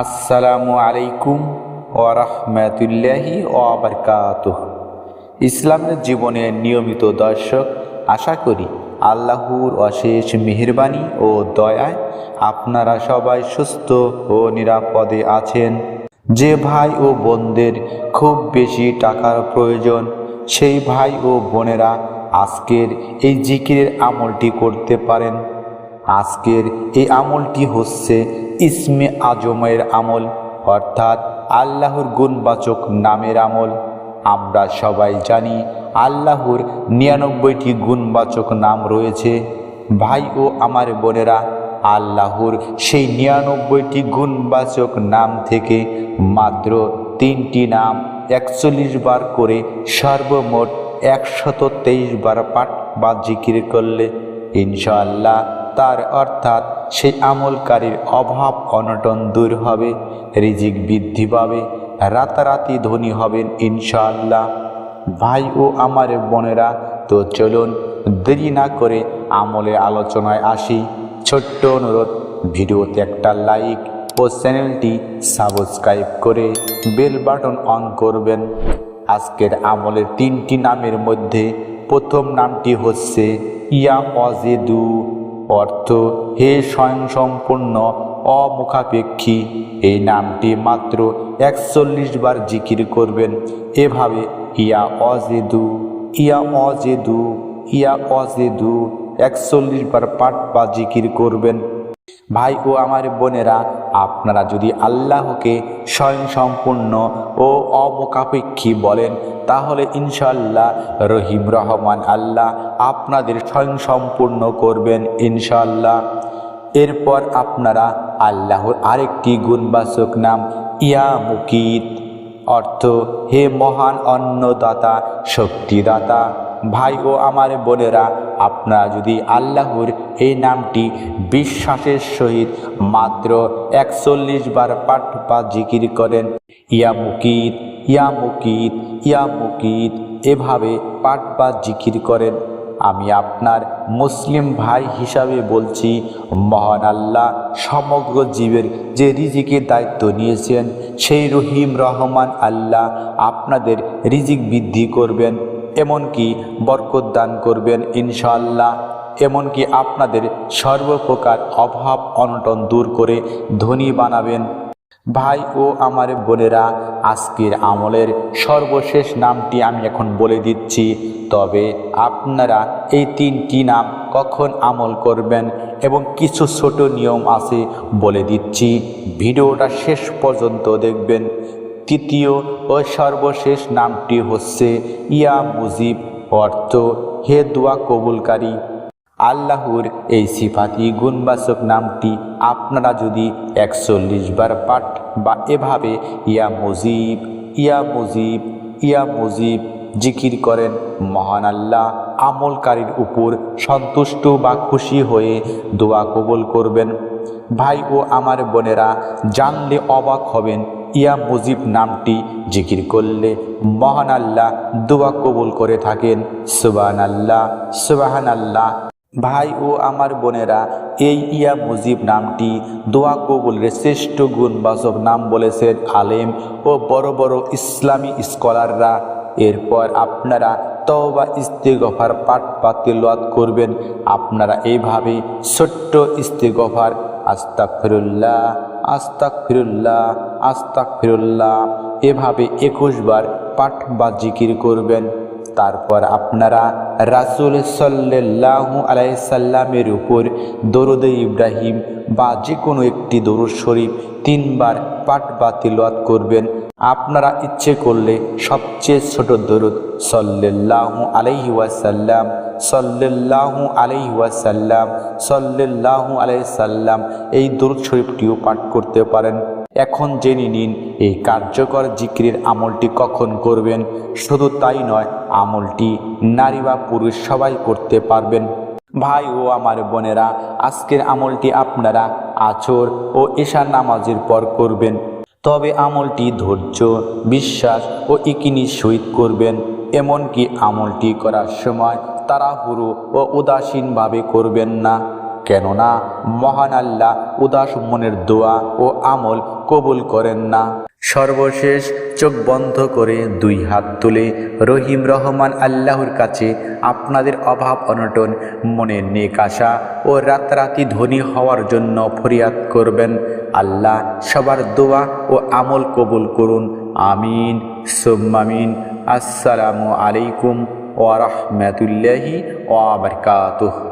আসসালামু আলাইকুম ওরহমতুল্লাহি ওবরকাত ইসলামের জীবনের নিয়মিত দর্শক, আশা করি আল্লাহর অশেষ মেহরবানি ও দয়ায় আপনারা সবাই সুস্থ ও নিরাপদে আছেন। যে ভাই ও বোনদের খুব বেশি টাকার প্রয়োজন, সেই ভাই ও বোনেরা আজকের এই জিকিরের আমলটি করতে পারেন। আজকের এই আমলটি হচ্ছে ইসমে আজমের আমল, অর্থাৎ আল্লাহর গুণবাচক নামের আমল। আমরা সবাই জানি আল্লাহর নিরানব্বইটি গুণবাচক নাম রয়েছে। ভাই ও আমার বোনেরা, আল্লাহর সেই নিরানব্বইটি গুণবাচক নাম থেকে মাত্র তিনটি নাম একচল্লিশ বার করে সর্বমোট একশত তেইশ বার পাঠ বা জিকির করলে ইনশাআল্লাহ তার অর্থাৎ সেই আমলকারীর অভাব অনটন দূর হবে, রিজিক বৃদ্ধি পাবে, রাতারাতি ধনী হবেন ইনশাআল্লাহ। ভাই ও আমার বোনেরা, তো চলুন দেরি না করে আমলে আলোচনায় আসি। ছোট্ট অনুরোধ, ভিডিওতে একটা লাইক ও চ্যানেলটি সাবস্ক্রাইব করে বেল বাটন অন করবেন। আজকের আমলের তিনটি নামের মধ্যে প্রথম নামটি হচ্ছে ইয়া অজেদু, অর্থ, হে স্বয়ংসম্পূর্ণ, অমুখাপেক্ষী। এই নামটি মাত্র একচল্লিশ বার জিকির করবেন। এভাবে ইয়া অজেদু ইয়া অজেদু ইয়া অজেদু একচল্লিশ বার পাঠ বা জিকির করবেন। ভাই ও আমার বোনেরা, আপনারা যদি আল্লাহকে স্বয়ংসম্পূর্ণ ও অমুখাপেক্ষী বলেন, তাহলে ইনশাল্লাহ রহিম রহমান আল্লাহ আপনাদের স্বয়ংসম্পূর্ণ করবেন ইনশাল্লাহ এরপর আপনারা আল্লাহর আরেকটি গুণবাচক নাম ইয়া মুকিত, অর্থ হে মহান অন্নদাতা, শক্তিদাতা। ভাই ও আমার বোনেরা, আপনারা যদি আল্লাহর এই নামটি বিশ্বাসের সহিত মাত্র একচল্লিশ বার পাঠ বা জিকির করেন, ইয়া মুকিত ইয়া মুকিত ইয়া মুকিত, এভাবে পাঠ বা জিকির করেন। আমি আপনার মুসলিম ভাই হিসাবে বলছি, মহান আল্লাহ সমগ্র জীবের যে রিজিকের দায়িত্ব নিয়েছেন, সেই রহিম রহমান আল্লাহ আপনাদের রিজিক বৃদ্ধি করবেন। এমনকি বরকত দান করবেন ইনশাআল্লাহ। এমনকি আপনাদের সর্বপ্রকার অভাব অনটন দূর করে ধনী বানাবেন। ভাই ও আমার বোনেরা, আজকের আমলের সর্বশেষ নামটি আমি এখন বলে দিচ্ছি। তবে আপনারা এই তিনটি নাম কখন আমল করবেন এবং কিছু ছোট নিয়ম আছে বলে দিচ্ছি। ভিডিওটা শেষ পর্যন্ত দেখবেন। তৃতীয় ও সর্বশেষ নামটি হচ্ছে ইয়া মুজিব, অর্থ, হে দোয়া কবুলকারী, আল্লাহর এই সিফাতি গুণবাচক নামটি আপনারা যদি একচল্লিশ বার পাঠ বা এভাবে ইয়া মুজিব ইয়া মুজিব ইয়া মুজিব জিকির করেন, মহান আল্লাহ আমলকারীর উপর সন্তুষ্ট বা খুশি হয়ে দোয়া কবুল করবেন। ভাই ও আমার বোনেরা, জানলে অবাক হবেন ইয়া মুজিব নামটি জিকির করলে মহান আল্লাহ দোয়া কবুল করে থাকেন। সুবাহান আল্লাহ সুবাহান আল্লাহ ভাই ও আমার বোনেরা, এই ইয়া মুজিব নামটি দোয়া কবুলের শ্রেষ্ঠ গুণবাচক নাম বলেছেন আলেম ও বড় বড় ইসলামী স্কলাররা। এরপর আপনারা তওবা, ইস্তেগফার, পাঠ পাতিলাত করবেন। আপনারা এইভাবে ছোট্ট ইস্তেগফার আস্তাক ফিরুল্লাহ আস্তাক ফিরুল্লাহ আস্তাক ফিরুল্লাহ এভাবে একুশ বার পাঠ বা জিকির করবেন। তারপর আপনারা রাসুল সাল্লাহু আলাইসাল্লামের উপর দরুদ ইব্রাহিম বা যে কোনো একটি দরুদ শরীফ তিনবার পাঠ বা তিলওয়াত করবেন। আপনারা ইচ্ছে করলে সবচেয়ে ছোট দরুদ সল্লাহু আলাইহি ওয়াসাল্লাম সল্লাহু আলাইহি ওয়াসাল্লাম সল্লাহু আলাইহি সাল্লাম এই দরুদ শরীফটিও পাঠ করতে পারেন। এখন জেনে নিন, এই কার্যকর জিক্রির আমলটি কখন করবেন? শুধু তাই নয়, আমলটি নারী বা পুরুষ সবাই করতে পারবেন। ভাই ও আমার বোনেরা, আজকের আমলটি আপনারা আচর ও এশার নামাজের পর করবেন। তবে আমলটি ধৈর্য, বিশ্বাস ও ইকিনি সহিত করবেন। এমনকি আমলটি করার সময় তাড়াহুড়ো ও উদাসীনভাবে করবেন না। কেননা মহান আল্লাহ উদাস মনের দোয়া ও আমল কবুল করেন না। সর্বশেষ চোখ বন্ধ করে দুই হাত তুলে রহিম রহমান আল্লাহর কাছে আপনাদের অভাব অনটন মনের নেক আশা ও রাতারাতি ধনী হওয়ার জন্য ফরিয়াদ করবেন। আল্লাহ সবার দোয়া ও আমল কবুল করুন। আমিন। সোম্মামিন। আসসালামু আলাইকুম ورحمة الله وبركاته.